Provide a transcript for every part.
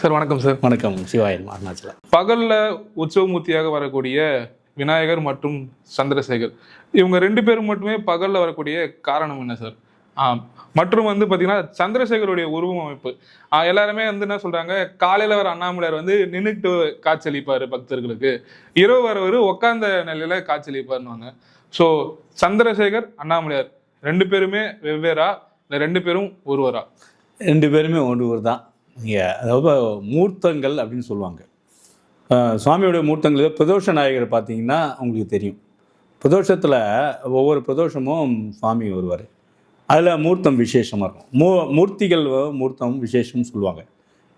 Sir வணக்கம் sir. வணக்கம் சிவாயன் அருணாச்சலம் பகல்ல உற்சவமூர்த்தியாக வரக்கூடிய விநாயகர் மற்றும் சந்திரசேகர். இவங்க ரெண்டு பேரும் மட்டுமே பகல்ல வரக்கூடிய காரணம் என்ன சார்? மற்றும் வந்து பாத்தீங்கன்னா சந்திரசேகருடைய உருவம் அமைப்பு. எல்லாருமே வந்து என்ன சொல்றாங்க காலையில வர அண்ணாமலையார் வந்து நின்னுட்டு காட்சியளிப்பாரு பக்தர்களுக்கு. இரவு வரவர் உட்கார்ந்த நிலையில காட்சியளிப்பாருன்னு ஸோ சந்திரசேகர் அண்ணாமலையார் ரெண்டு பேருமே வெவ்வேறா? இல்லை ரெண்டு பேரும் ஒருவரா? ரெண்டு பேருமே ஒன்று தான் நீங்கள் அதாவது மூர்த்தங்கள் அப்படின்னு சொல்லுவாங்க. அஹ் மூர்த்தங்கள் பிரதோஷ நாயகர் பார்த்தீங்கன்னா உங்களுக்கு தெரியும். பிரதோஷத்தில் ஒவ்வொரு பிரதோஷமும் சுவாமி வருவார். அதில் மூர்த்தம் விசேஷமாக இருக்கும். மூ மூர்த்திகள் மூர்த்தம் விசேஷம்னு சொல்லுவாங்க.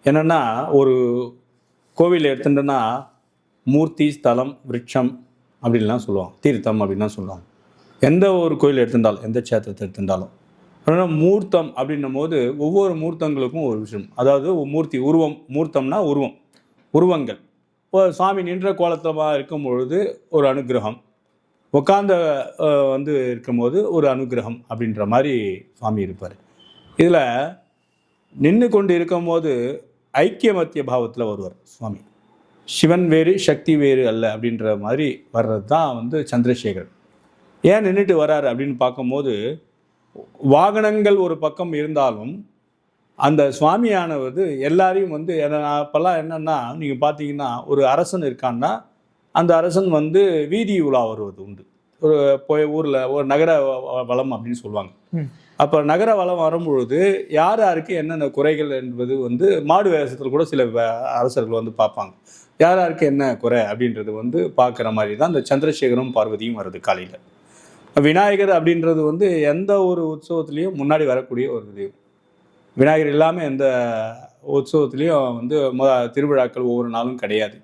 என்னென்னா ஒரு கோவில் எடுத்துட்டோன்னா மூர்த்தி ஸ்தலம் விருட்சம் அப்படின்லாம் சொல்லுவாங்க. தீர்த்தம் அப்படின்லாம் சொல்லுவாங்க. எந்த ஒரு கோயில் எடுத்துட்டாலும் எந்த க்ஷேத்திரத்தை எடுத்துட்டாலும் ஆனால் மூர்த்தம் அப்படின்னும் போது ஒவ்வொரு மூர்த்தங்களுக்கும் ஒரு விஷயம். அதாவது மூர்த்தி உருவம் மூர்த்தம்னா உருவம் உருவங்கள். இப்போ சாமி நின்ற கோலத்தமாக இருக்கும் பொழுது ஒரு அனுக்கிரகம் உட்காந்த வந்து இருக்கும்போது ஒரு அனுக்கிரகம் அப்படின்ற மாதிரி சுவாமி இருப்பார். இதில் நின்று கொண்டு இருக்கும்போது ஐக்கிய மத்திய பாவத்தில் வருவார் சுவாமி. சிவன் வேறு சக்தி வேறு அல்ல அப்படின்ற மாதிரி வர்றது தான் வந்து சந்திரசேகர் ஏன் நின்றுட்டு வராரு அப்படின்னு பார்க்கும்போது வாகனங்கள் ஒரு பக்கம் இருந்தாலும் அந்த சுவாமியானவது எல்லாரையும் வந்து என்ன- அப்போல்லாம் என்னன்னா நீங்கள் பார்த்தீங்கன்னா ஒரு அரசன் இருக்கான்னா அந்த அரசன் வந்து வீதி உலா வருவது உண்டு. ஒரு போய் ஊரில் ஒரு நகர வளம் அப்படின்னு சொல்லுவாங்க. அப்போ நகர வளம் வரும்பொழுது யார் யாருக்கு என்னென்ன குறைகள் என்பது வந்து மாடு வேஷத்தில் கூட சில அரசர்கள் வந்து பார்ப்பாங்க. யார் யாருக்கு என்ன குறை அப்படின்றது வந்து பார்க்குற மாதிரி தான் இந்த சந்திரசேகரும் பார்வதியும் வருது காலையில். விநாயகர் அப்படின்றது வந்து எந்த ஒரு உற்சவத்துலேயும் முன்னாடி வரக்கூடிய ஒரு தெய்வம். விநாயகர் இல்லாமல் எந்த உற்சவத்துலேயும் வந்து மொ திருவிழாக்கள் ஒவ்வொரு நாளும் கிடையாது.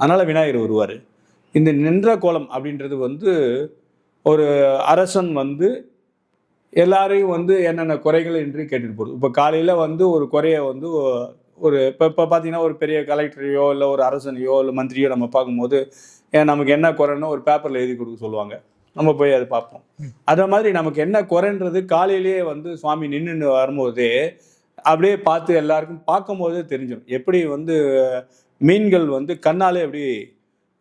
அதனால் விநாயகர் வருவார். இந்த நின்ற கோலம் அப்படின்றது வந்து ஒரு அரசன் வந்து எல்லாரையும் வந்து என்னென்ன குறைகள் என்று கேட்டுட்டு போகிறது இப்போ காலையில் வந்து ஒரு குறையை வந்து ஒரு இப்போ இப்போ பார்த்தீங்கன்னா ஒரு பெரிய கலெக்டரையோ இல்லை ஒரு அரசனையோ இல்லை மந்திரியோ நம்ம பார்க்கும்போது நமக்கு என்ன குறைன்னு ஒரு பேப்பரில் எழுதி கொடுக்க சொல்லுவாங்க. நம்ம போய் அதை பார்ப்போம். அதே மாதிரி நமக்கு என்ன குறைன்றது காலையிலேயே வந்து சுவாமி நின்று வரும்போதே அப்படியே பார்த்து எல்லாருக்கும் பார்க்கும்போதே தெரிஞ்சிடும் எப்படி வந்து மீன்கள் வந்து கண்ணாலே எப்படி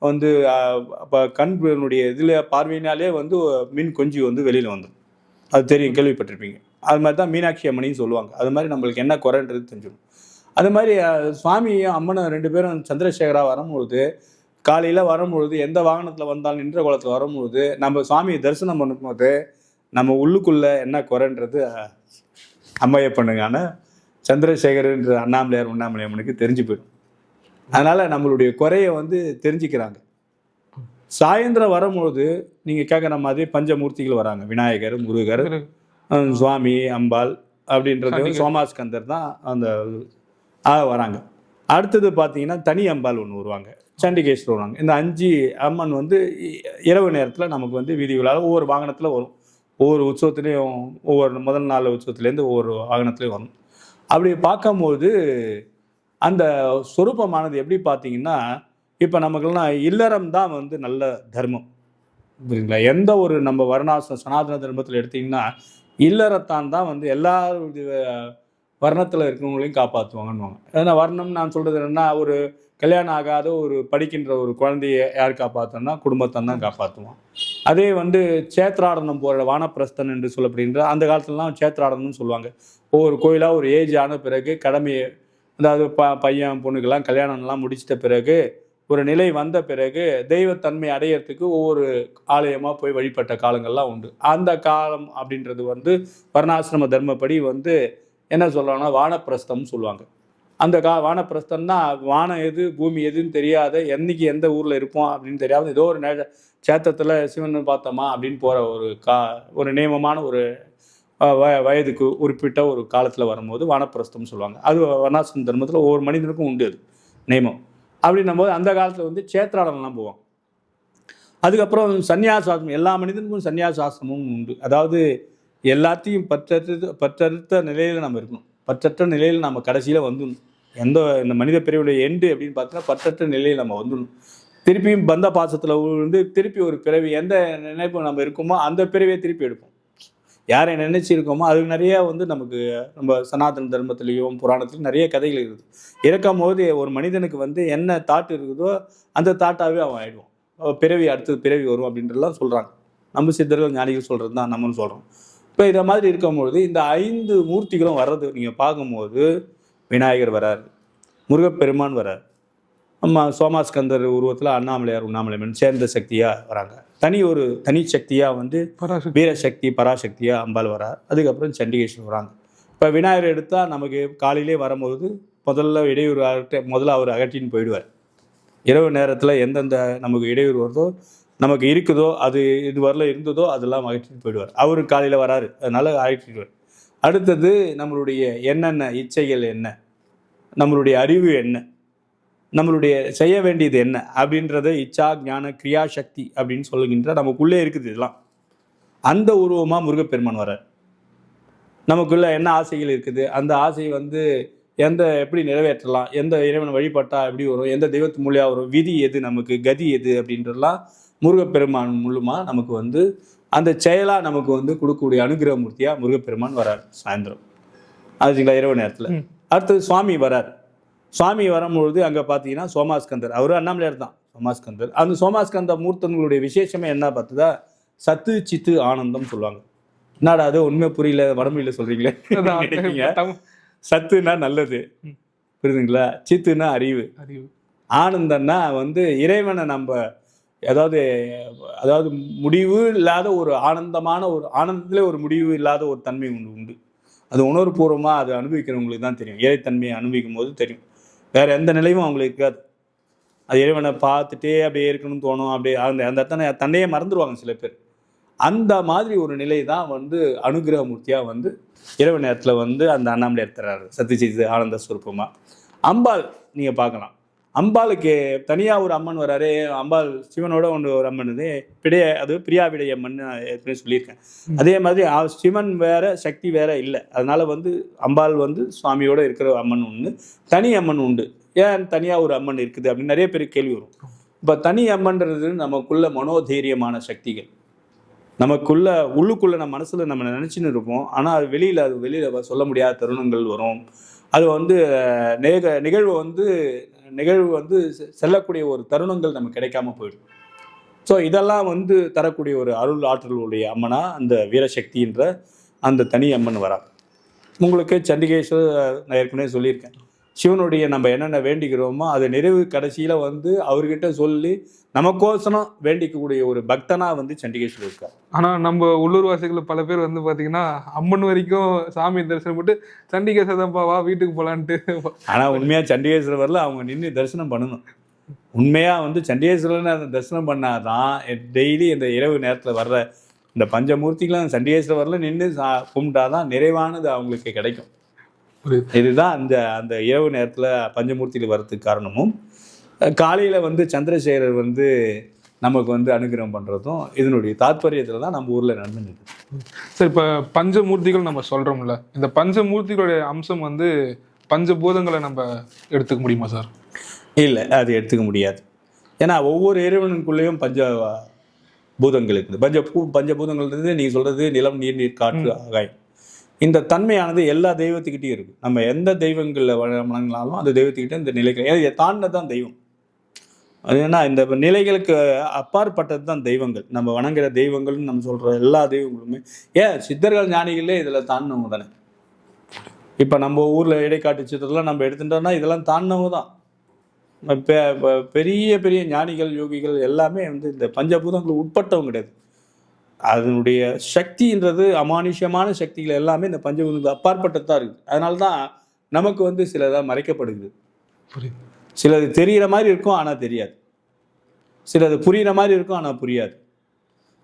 வந்து அப்போ கண்ணுடைய இதில் பார்வையினாலே வந்து மீன் கொஞ்சி வந்து வெளியில் வந்துடும் அது தெரியும் கேள்விப்பட்டிருப்பீங்க. அது மாதிரி தான் மீனாட்சி அம்மனின்னு சொல்லுவாங்க. அது மாதிரி நம்மளுக்கு என்ன குறைன்றது தெரிஞ்சிடும் அது மாதிரி சுவாமியும் அம்மனும் ரெண்டு பேரும் சந்திரசேகரா வரும்பொழுது காலையில் வரும்பொழுது எந்த வாகனத்தில் வந்தாலும் நின்ற குளத்தில் வரும்பொழுது நம்ம சுவாமியை தரிசனம் பண்ணும்போது நம்ம உள்ளுக்குள்ளே என்ன குறைன்றது அஹ், அம்மையப்பனுக்கான சந்திரசேகர்ன்ற அண்ணாமலையார் உண்ணாமலையம்மனுக்கு தெரிஞ்சு போயிடும். அதனால் நம்மளுடைய குறையை வந்து தெரிஞ்சுக்கிறாங்க. சாயந்தரம் வரும்பொழுது நீங்கள் கேட்குற மாதிரி பஞ்சமூர்த்திகள் வராங்க. விநாயகர் முருகர் சுவாமி அம்பாள் அப்படின்றது. சோமாஸ்கந்தர் தான் அந்த வராங்க. அடுத்தது பார்த்தீங்கன்னா தனி அம்பாள் ஒன்று வருவாங்க. சண்டிகேஸ்வர் வருவாங்க இந்த அஞ்சு அம்மன் வந்து இ- இரவு நேரத்தில் நமக்கு வந்து வீதி விழா ஒவ்வொரு வாகனத்தில் வரும். ஒவ்வொரு உற்சவத்துலேயும் ஒவ்வொரு முதல் நாள் உற்சவத்துலேருந்து ஒவ்வொரு வாகனத்துலேயும் வரும். அப்படி பார்க்கும்போது அந்த சொரூபமானது எப்படி பார்த்தீங்கன்னா இப்போ நமக்கெல்லாம் இல்லறம் தான் வந்து நல்ல தர்மம். புரியுங்களா எந்த ஒரு நம்ம வர்ணாசிரம் சனாதன தர்மத்தில் எடுத்திங்கன்னா இல்லறத்தான் தான் வந்து எல்லா வர்ணத்தில் இருக்கிறவங்களையும் காப்பாற்றுவாங்கன்னுவாங்க ஏன்னா வர்ணம் நான் சொல்கிறது என்னென்னா ஒரு கல்யாணம் ஆகாத ஒரு படிக்கின்ற ஒரு குழந்தைய யார் காப்பாற்றோன்னா குடும்பத்தான் தான் காப்பாற்றுவான் அதே வந்து சேத்ராடனம் போகிற வானப்பிரஸ்தன் என்று சொல்லப்படுகின்ற அந்த காலத்துலலாம் சேத்ராடனம்னு சொல்லுவாங்க. ஒவ்வொரு கோயிலாக ஒரு ஏஜ் ஆன பிறகு கடமையை அதாவது ப பையன் பொண்ணுக்கெல்லாம் கல்யாணம்லாம் முடிச்சிட்ட பிறகு ஒரு நிலை வந்த பிறகு தெய்வத்தன்மை அடையறதுக்கு ஒவ்வொரு ஆலயமாக போய் வழிபட்ட காலங்கள்லாம் உண்டு. அந்த காலம் அப்படின்றது வந்து வர்ணாசிரம தர்மப்படி வந்து என்ன சொல்லலாம்னா வானப்பிரஸ்தம்னு சொல்லுவாங்க. அந்த கா வானப்பிரஸ்தம்னா வானம் எது பூமி எதுன்னு தெரியாத என்னைக்கு எந்த ஊரில் இருப்போம் அப்படின்னு தெரியாத ஏதோ ஒரு நே சேத்தத்தில் சிவன் பார்த்தோமா அப்படின்னு போகிற ஒரு கா ஒரு நியமமான ஒரு வ வயதுக்கு குறிப்பிட்ட ஒரு காலத்தில் வரும்போது வானப்பிரஸ்தம்னு சொல்லுவாங்க. அது வர்ணாசிரம தர்மத்தில் ஒவ்வொரு மனிதனுக்கும் உண்டு அது நியமம். அப்படின்னும் போது அந்த காலத்தில் வந்து சேத்ராடனெலாம் போவோம் அதுக்கப்புறம் சன்னியாசாசனம் எல்லா மனிதனுக்கும் சன்னியாசாசனமும் உண்டு. அதாவது எல்லாத்தையும் பற்றற்று பற்றறுத்த நிலையில் நம்ம இருக்கணும். பற்றற்ற நிலையில் நம்ம கடைசியில் வந்துடணும். எந்த இந்த மனித பிறவியுடைய எண்டு அப்படின்னு பார்த்தீங்கன்னா பற்றற்ற நிலையில் நம்ம வந்துடணும். திருப்பியும் பந்த பாசத்தில் விழுந்து திருப்பி ஒரு பிறவி எந்த நினைப்பு நம்ம இருக்கோமோ அந்த பிறவியை திருப்பி எடுப்போம். யாரை நினைச்சிருக்கோமோ அதுக்கு நிறைய வந்து நமக்கு நம்ம சனாதன தர்மத்திலையும் புராணத்திலையும் நிறைய கதைகள் இருக்குது. இறக்கும் போது ஒரு மனிதனுக்கு வந்து என்ன தாட் இருக்குதோ அந்த தாட்டாகவே அவன் ஆயிடுவான். பிறவி அடுத்தது பிறவி வரும் அப்படின்றலாம் சொல்கிறாங்க நம்ம சித்தர்கள் ஞானிகள் சொல்கிறது தான் நம்மளும் சொல்கிறோம் இப்போ இதை மாதிரி இருக்கும்பொழுது இந்த ஐந்து மூர்த்திகளும் வர்றது நீங்கள் பார்க்கும்போது விநாயகர் வரார் முருகப்பெருமான் வரார். நம்ம சோமாஸ்கந்தர் உருவத்தில் அண்ணாமலையார் உண்ணாமலையம்மன் சேர்ந்த சக்தியாக வராங்க. தனி ஒரு தனி சக்தியாக வந்து வீரசக்தி பராசக்தியாக அம்பாள் வரார். அதுக்கப்புறம் சண்டிகேஸ்வரர் வராங்க. இப்போ விநாயகர் எடுத்தால் நமக்கு காலையிலே வரும்போது முதல்ல இடையூறு அகற்ற முதல்ல அவர் அகற்றின்னு போயிடுவார். இரவு நேரத்தில் எந்தெந்த நமக்கு இடையூறு வருதோ நமக்கு இருக்குதோ அது இது வரல இருந்ததோ அதெல்லாம் அகற்றிட்டு போயிடுவார். அவர் காலையில் வராரு. அதனால அகற்றிடுவார். அடுத்தது நம்மளுடைய என்னென்ன இச்சைகள் என்ன? நம்மளுடைய அறிவு என்ன? நம்மளுடைய செய்ய வேண்டியது என்ன? அப்படின்றத இச்சா ஞான கிரியா சக்தி அப்படின்னு சொல்லுகின்ற நமக்குள்ளே இருக்குது இதெல்லாம். அந்த உருவமாக முருகப்பெருமான் வர நமக்குள்ள என்ன ஆசைகள் இருக்குது? அந்த ஆசை வந்து எந்த எப்படி நிறைவேற்றலாம்? எந்த இறைவனை வழிபட்டா எப்படி வரும்? எந்த தெய்வத்து மூலியா வரும்? விதி எது? நமக்கு கதி எது? அப்படின்றலாம் முருகப்பெருமான் மூலமாக நமக்கு வந்து அந்த செயலா நமக்கு வந்து கொடுக்கக்கூடிய அனுகிரக மூர்த்தியா முருகப்பெருமான் வரார் சாயந்தரம். அதுங்களா இரவு நேரத்தில். அடுத்தது சுவாமி வரார். சுவாமி வரும்பொழுது அங்கே பார்த்தீங்கன்னா சோமாஸ்கந்தர். அவர் அண்ணாமலையார் தான் சோமாஸ்கந்தர். அந்த சோமாஸ்கந்த மூர்த்தங்களுடைய விசேஷமே என்ன பார்த்ததா சத்து சித்து ஆனந்தம் சொல்லுவாங்க. என்னடா அது உண்மை புரியல வடமொழியில. தமிழ். சத்துனா நல்லது. புரியுதுங்களா? சித்துனா அறிவு. அறிவு. ஆனந்தம்னா வந்து இறைவனை நம்ம அதாவது அதாவது முடிவு இல்லாத ஒரு ஆனந்தமான ஒரு ஆனந்தத்தில் ஒரு முடிவு இல்லாத ஒரு தன்மை உண்டு உண்டு. அது உணர்வுபூர்வமாக அது அனுபவிக்கிறவங்களுக்கு தான் தெரியும். இறைத்தன்மையை அனுபவிக்கும் போது தெரியும். வேற எந்த நிலையும் அவங்களுக்கு இருக்காது. அது இறைவனை பார்த்துட்டே அப்படியே இருக்கணும்னு தோணும் அப்படியே அந்த அந்த தன்னை தன்னையே மறந்துடுவாங்க சில பேர். அந்த மாதிரி ஒரு நிலை தான் வந்து அனுகிரக மூர்த்தியாக வந்து இரவு நேரத்தில் வந்து அந்த அண்ணாமலையார் தர்றாரு. சத்தியஜித் ஆனந்த ஸ்வரூபமாக அம்பாள் நீங்கள் பார்க்கலாம். அம்பாளுக்கு தனியாக ஒரு அம்மன் வராரு. அம்பாள் சிவனோட ஒன்று ஒரு அம்மன் இது. பிடைய அது பிரியா விடைய அம்மன் ஏற்கனவே சொல்லியிருக்கேன். அதே மாதிரி சிவன் வேற சக்தி வேற இல்லை. அதனால வந்து அம்பாள் வந்து சுவாமியோட இருக்கிற அம்மன் ஒன்று தனி அம்மன் உண்டு. ஏன் தனியாக ஒரு அம்மன் இருக்குது அப்படின்னு நிறைய பேர் கேள்வி வரும். இப்போ தனி அம்மன்றது நமக்குள்ள மனோதைரியமான சக்திகள். நமக்குள்ள உள்ளுக்குள்ள நம்ம மனசுல நம்ம நினைச்சுன்னு இருப்போம். ஆனா அது வெளியில அது வெளியில சொல்ல முடியாத தருணங்கள் வரும். அது வந்து நிக நிகழ்வு வந்து நிகழ்வு வந்து செ- செல்லக்கூடிய ஒரு தருணங்கள் நமக்கு கிடைக்காம போயிடும். ஸோ இதெல்லாம் வந்து தரக்கூடிய ஒரு அருள் ஆற்றலுடைய அம்மனா அந்த வீரசக்தின்ற அந்த தனி அம்மன் வரா. உங்களுக்கு சண்டிகேஸ்வர் நான் ஏற்கனவே சொல்லியிருக்கேன். சிவனுடைய நம்ம என்னென்ன வேண்டிக்கிறோமோ அது நிறைவு கடைசியில் வந்து அவர்கிட்ட சொல்லி நமக்கோசரம் வேண்டிக்கக்கூடிய ஒரு பக்தனா வந்து சண்டிகேஸ்வரர் இருக்கார். ஆனா நம்ம உள்ளூர்வாசிகள் பல பேர் வந்து பாத்தீங்கன்னா அம்மன் வரைக்கும் சாமி தரிசனம் பண்ணிட்டு சண்டிகேசதம்பா வா வீட்டுக்கு போலான்ட்டு. ஆனால் உண்மையாக சண்டிகேஸ்வரர் வரல அவங்க நின்று தரிசனம் பண்ணணும். உண்மையாக வந்து சண்டிகேஸ்வரர்னு அந்த தரிசனம் பண்ணாதான் டெய்லி இந்த இரவு நேரத்தில் வர்ற இந்த பஞ்சமூர்த்திகளும் சண்டிகேஸ்வரர்ல நின்று சா கும்பிட்டாதான் நிறைவானது அவங்களுக்கு கிடைக்கும். இதுதான் அந்த அந்த இரவு நேரத்தில் பஞ்சமூர்த்திகள் வர்றதுக்கு காரணமும் காலையில் வந்து சந்திரசேகரர் வந்து நமக்கு வந்து அனுகிரகம் பண்ணுறதும் இதனுடைய தாத்பரியத்தில் தான் நம்ம ஊரில் நடந்துருக்கு சரி இப்ப பஞ்சமூர்த்திகள் நம்ம சொல்றோம்ல இந்த பஞ்சமூர்த்திகளுடைய அம்சம் வந்து பஞ்சபூதங்களை நம்ம எடுத்துக்க முடியுமா சார்? இல்லை அது எடுத்துக்க முடியாது. ஏன்னா ஒவ்வொரு இறைவனுக்குள்ளேயும் பஞ்ச பூதங்கள் இருக்குது. பஞ்ச பூ பஞ்சபூதங்கள் நீங்கள் சொல்கிறது நிலம் நீர் நீர் காற்று ஆகாயம். இந்த தன்மையானது எல்லா தெய்வத்துக்கிட்டையும் இருக்குது நம்ம எந்த தெய்வங்களில் வணங்கினாலும் அந்த தெய்வத்துக்கிட்ட இந்த நிலைகள் இதை தாண்டினது தான் தெய்வம். அது ஏன்னா இந்த நிலைகளுக்கு அப்பாற்பட்டது தான் தெய்வங்கள். நம்ம வணங்குற தெய்வங்கள்னு நம்ம சொல்கிற எல்லா தெய்வங்களுமே ஏன் சித்தர்கள் ஞானிகளே இதில் தாண்டினவங்க தானே? இப்போ நம்ம ஊரில் இடைக்காட்டு சித்திரம்லாம் நம்ம எடுத்துட்டோம்னா இதெல்லாம் தாண்டினவங்க தான் பெ- பெரிய பெரிய ஞானிகள் யோகிகள் எல்லாமே வந்து இந்த பஞ்சபூதங்களுக்கு உட்பட்டவங்க கிடையாது. அதனுடைய சக்தின்றது அமானுஷ்யமான சக்திகள் எல்லாமே இந்த பஞ்சபூதங்களுக்கு அப்பாற்பட்டது தான் இருக்குது. அதனால தான் நமக்கு வந்து சிலதாக மறைக்கப்படுது புரியுது. சிலது தெரிகிற மாதிரி இருக்கும் ஆனால் தெரியாது. சிலது புரிகிற மாதிரி இருக்கும் ஆனால் புரியாது.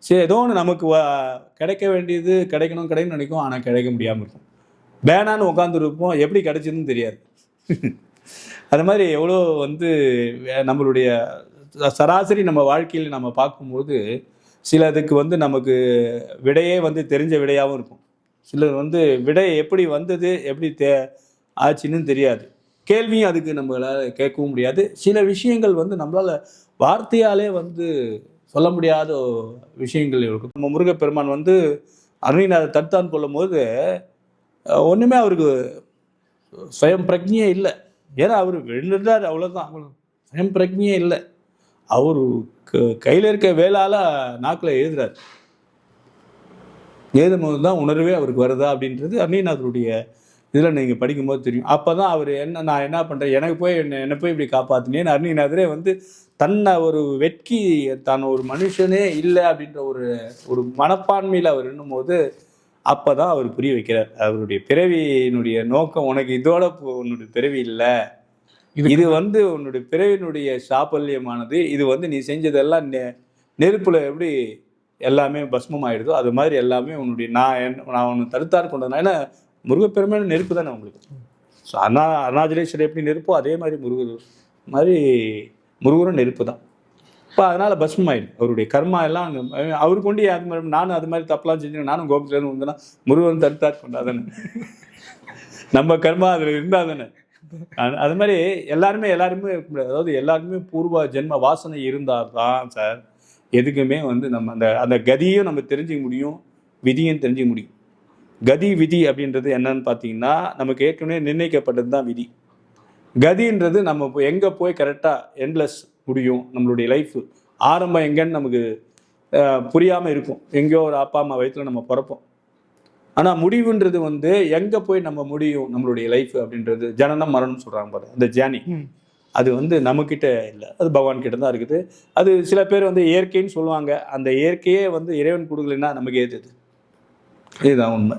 சரி ஏதோ ஒன்று நமக்கு வ- கிடைக்க வேண்டியது கிடைக்கணும் கிடைக்கணும்னு நினைக்கும் ஆனால் கிடைக்க முடியாமல் இருக்கும். வேணான்னு உட்காந்துருப்போம் எப்படி கிடைச்சதுன்னு தெரியாது. அது மாதிரி எவ்வளோ வந்து நம்மளுடைய சராசரி நம்ம வாழ்க்கையில் நம்ம பார்க்கும்போது சிலதுக்கு வந்து நமக்கு விடையே வந்து தெரிஞ்ச விடையாகவும் இருக்கும். சிலர் வந்து விடை எப்படி வந்தது எப்படி தே ஆச்சுன்னு தெரியாது. கேள்வியும் அதுக்கு நம்மளால கேட்கவும் முடியாது. சில விஷயங்கள் வந்து நம்மளால வார்த்தையாலே வந்து சொல்ல முடியாத விஷயங்கள் இருக்கும். நம்ம முருகப்பெருமான் வந்து அருணிநாதர் தடுத்தான் கொள்ளும் போது ஒண்ணுமே அவருக்கு சுயம் பிரஜையே இல்லை. ஏன்னா அவர் விழுந்துட்டார் அவ்வளோதான் சுயம் பிரஜையே இல்லை. அவர் கையில் இருக்க வேளால நாக்கில் எழுதுறாரு எழுதும்போது தான் உணர்வே அவருக்கு வருதா அப்படின்றது அருணிநாதருடைய இதில் நீங்கள் படிக்கும்போது தெரியும். அப்போ தான் அவர் என்ன நான் என்ன பண்ணுறேன் எனக்கு போய் என்ன என்னை போய் இப்படி காப்பாற்றினேன்னு அருணிநாதரே வந்து தன்னை ஒரு வெட்கி தான் ஒரு மனுஷனே இல்லை அப்படின்ற ஒரு ஒரு மனப்பான்மையில் அவர் எண்ணும்போது அப்போ தான் அவர் புரிய வைக்கிறார். அவருடைய பிறவியினுடைய நோக்கம் உனக்கு இதோட உன்னுடைய பிறவி இல்லை. இது- இது வந்து உன்னுடைய பிறவியினுடைய சாபல்யமானது. இது வந்து நீ செஞ்சதெல்லாம் நெ- நெருப்புல எப்படி எல்லாமே பஸ்மம் ஆயிடுதோ அது மாதிரி எல்லாமே உன்னுடைய நான் என்ன- நான் உன்னை தடுத்தார் கொண்டதுனால ஏன்னா முருகப்பெருமையான நெருப்பு தானே உங்களுக்கு? ஸோ அண்ணா அருணாச்சலேஸ்வரர் எப்படி நெருப்போ அதே மாதிரி முருகர் மாதிரி முருகரும் நெருப்பு தான். இப்போ அதனால பஸ்மம் ஆயிடும் அவருடைய கர்மா எல்லாம் அங்க- அவர் கொண்டு அது மாதிரி நானும் அது மாதிரி தப்பெல்லாம் செஞ்சு நானும் கோபத்துலேருந்து வந்தேன்னா முருகன் தடுத்தார் கொண்டாதானே நம்ம கர்மா அதில் இருந்தால் தானே? அது- அது மாதிரி எல்லாருமே எல்லாருமே அதாவது எல்லாருமே பூர்வ ஜென்ம வாசனை இருந்தால் தான் சார். எதுக்குமே வந்து நம்ம அந்த அந்த கதியும் நம்ம தெரிஞ்சுக்க முடியும் விதியும் தெரிஞ்சுக்க முடியும். கதி விதி அப்படின்றது என்னன்னு பார்த்தீங்கன்னா நமக்கு ஏற்கனவே நிர்ணயிக்கப்பட்டது தான் விதி. கதின்றது நம்ம எங்கே போய் கரெக்டாக எண்ட்லெஸ் முடியும் நம்மளுடைய லைஃப் ஆரம்பம் எங்கன்னு நமக்கு புரியாமல் இருக்கும். எங்கேயோ ஒரு அப்பா அம்மா வயிற்றுல நம்ம பிறப்போம். ஆனால் முடிவுன்றது வந்து எங்கே போய் நம்ம முடியும் நம்மளுடைய லைஃப் அப்படின்றது ஜனனம் மரணம் சொல்கிறாங்க பாரு அந்த ஜேர்னி. அது வந்து நம்மக்கிட்ட இல்லை. அது பகவான் கிட்ட தான் இருக்குது. அது சில பேர் வந்து இயற்கைன்னு சொல்லுவாங்க. அந்த இயற்கையே வந்து இறைவன் கொடுக்கலன்னா நமக்கு ஏதுது இதுதான் உண்மை.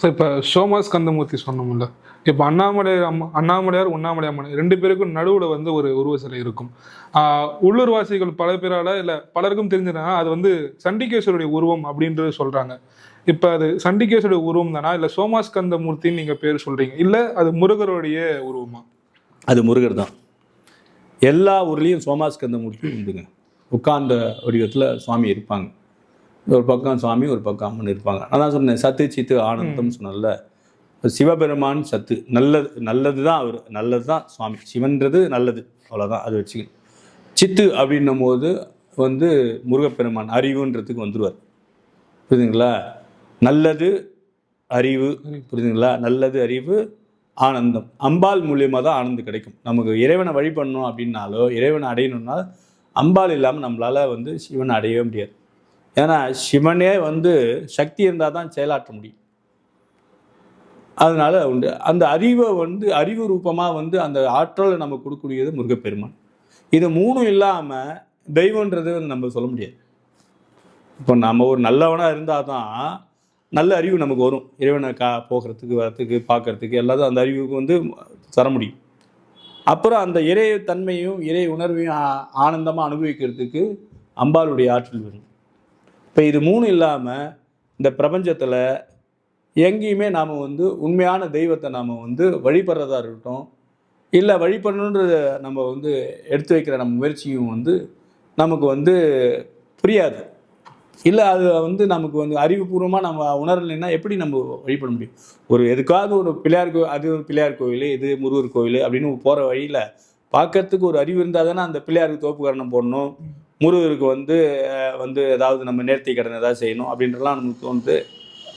ஸோ இப்போ சோமா ஸ்கந்தமூர்த்தி சொன்னோம்ல. இப்போ அண்ணாமலையார் அம்மா அண்ணாமலையார் உண்ணாமலை அம்மன் ரெண்டு பேருக்கும் நடுவில் வந்து ஒரு உருவ சிலை இருக்கும். உள்ளூர்வாசிகள் பல பேரால இல்லை பலருக்கும் தெரிஞ்சதுன்னா அது வந்து சண்டிகேஸ்வருடைய உருவம் அப்படின்றது சொல்றாங்க. இப்போ அது சண்டிகேஸ்வருடைய உருவம் தானா? இல்லை சோமாஸ்கந்த மூர்த்தின்னு நீங்கள் பேர் சொல்றீங்க. இல்லை அது முருகருடைய உருவமா? அது முருகர் தான். எல்லா ஊர்லேயும் சோமாஸ்கந்த மூர்த்தி உண்டுங்க. உட்கார்ந்த வடிவத்தில் சுவாமி இருப்பாங்க. ஒரு பக்கம் சுவாமி ஒரு பக்கம் அம்மன் இருப்பாங்க. நான் தான் சொன்னேன் சத்து சித்து ஆனந்தம் சொன்னல சிவபெருமான் சத்து. நல்லது நல்லது தான் அவர். நல்லது தான் சுவாமி. சிவன்றது நல்லது. அவ்வளோதான் அது வச்சுக்கணும். சித்து அப்படின்னும் போது வந்து முருகப்பெருமான் அறிவுன்றதுக்கு வந்துடுவார் புரியுதுங்களா? நல்லது அறிவு புரியுதுங்களா? நல்லது அறிவு ஆனந்தம். அம்பாள் மூலியமாக தான் ஆனந்தம் கிடைக்கும். நமக்கு இறைவனை வழிபடணும் அப்படின்னாலோ இறைவனை அடையணும்னா அம்பாள் இல்லாமல் நம்மளால வந்து சிவனை அடையவே முடியாது. ஏன்னா சிவனே வந்து சக்தி இருந்தால் தான் செயலாற்ற முடியும். அதனால உண்டு. அந்த அறிவை வந்து அறிவு ரூபமாக வந்து அந்த ஆற்றலை நம்ம கொடுக்கக்கூடியது முருகப்பெருமான். இது மூணும் இல்லாமல் தெய்வன்றது நம்ம சொல்ல முடியாது. இப்போ நம்ம ஒரு நல்லவனாக இருந்தால் தான் நல்ல அறிவு நமக்கு வரும். இறைவனை கா போகிறதுக்கு வரத்துக்கு பார்க்கறதுக்கு எல்லாத்தையும் அந்த அறிவுக்கு வந்து தர முடியும். அப்புறம் அந்த இறை தன்மையும் இறை உணர்வையும் ஆனந்தமாக அனுபவிக்கிறதுக்கு அம்பாளுடைய ஆற்றல் வரும். இப்போ இது மூணு இல்லாமல் இந்த பிரபஞ்சத்தில் எங்கேயுமே நாம் வந்து உண்மையான தெய்வத்தை நாம் வந்து வழிபடுறதா இருக்கட்டும் இல்லை வழிபடணுன்றத நம்ம வந்து எடுத்து வைக்கிற நம்ம முயற்சியும் வந்து நமக்கு வந்து புரியாது. இல்லை அது வந்து நமக்கு வந்து அறிவுபூர்வமாக நம்ம உணரலைன்னா எப்படி நம்ம வழிபட முடியும்? ஒரு எதுக்காவது ஒரு பிள்ளையார் கோவில் அது ஒரு பிள்ளையார் கோவில் இது முருகர் கோவில் அப்படின்னு போகிற வழியில் பார்க்கறதுக்கு ஒரு அறிவு இருந்தால் தானே அந்த பிள்ளையாருக்கு தோப்புக்கரணம் போடணும். முருகருக்கு வந்து வந்து ஏதாவது நம்ம நேர்த்தி கடன் ஏதாவது செய்யணும் அப்படின்றலாம் நமக்கு தோணுது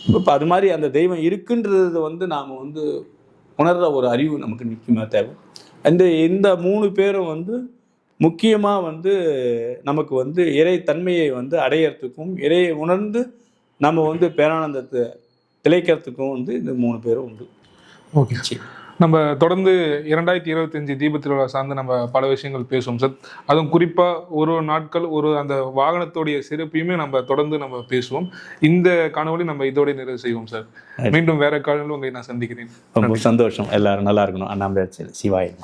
இப்போ அது மாதிரி அந்த தெய்வம் இருக்குன்றது வந்து நாம் வந்து உணர்ற ஒரு அறிவு நமக்கு நிச்சயமாக தேவை? அந்த இந்த மூணு பேரும் வந்து முக்கியமாக வந்து நமக்கு வந்து இறை தன்மையை வந்து அடையறதுக்கும் இறையை உணர்ந்து நம்ம வந்து பேரானந்தத்தை திளைக்கிறதுக்கும் வந்து இந்த மூணு பேரும் உண்டு. ஓகே. நம்ம தொடர்ந்து இரண்டாயிரத்தி இருபத்தஞ்சு தீப திருவிழா சார்ந்து நம்ம பல விஷயங்கள் பேசுவோம் சார். அதுவும் குறிப்பாக ஒரு ஒரு நாட்கள் ஒரு அந்த வாகனத்துடைய சிறப்பையுமே நம்ம தொடர்ந்து நம்ம பேசுவோம். இந்த காணொளி நம்ம இதோட நிறைவு செய்வோம் சார். மீண்டும் வேற காணொலி உங்களை நான் சந்திக்கிறேன். ரொம்ப சந்தோஷம். எல்லாரும் நல்லா இருக்கணும். அண்ணாமலை சிவாயம்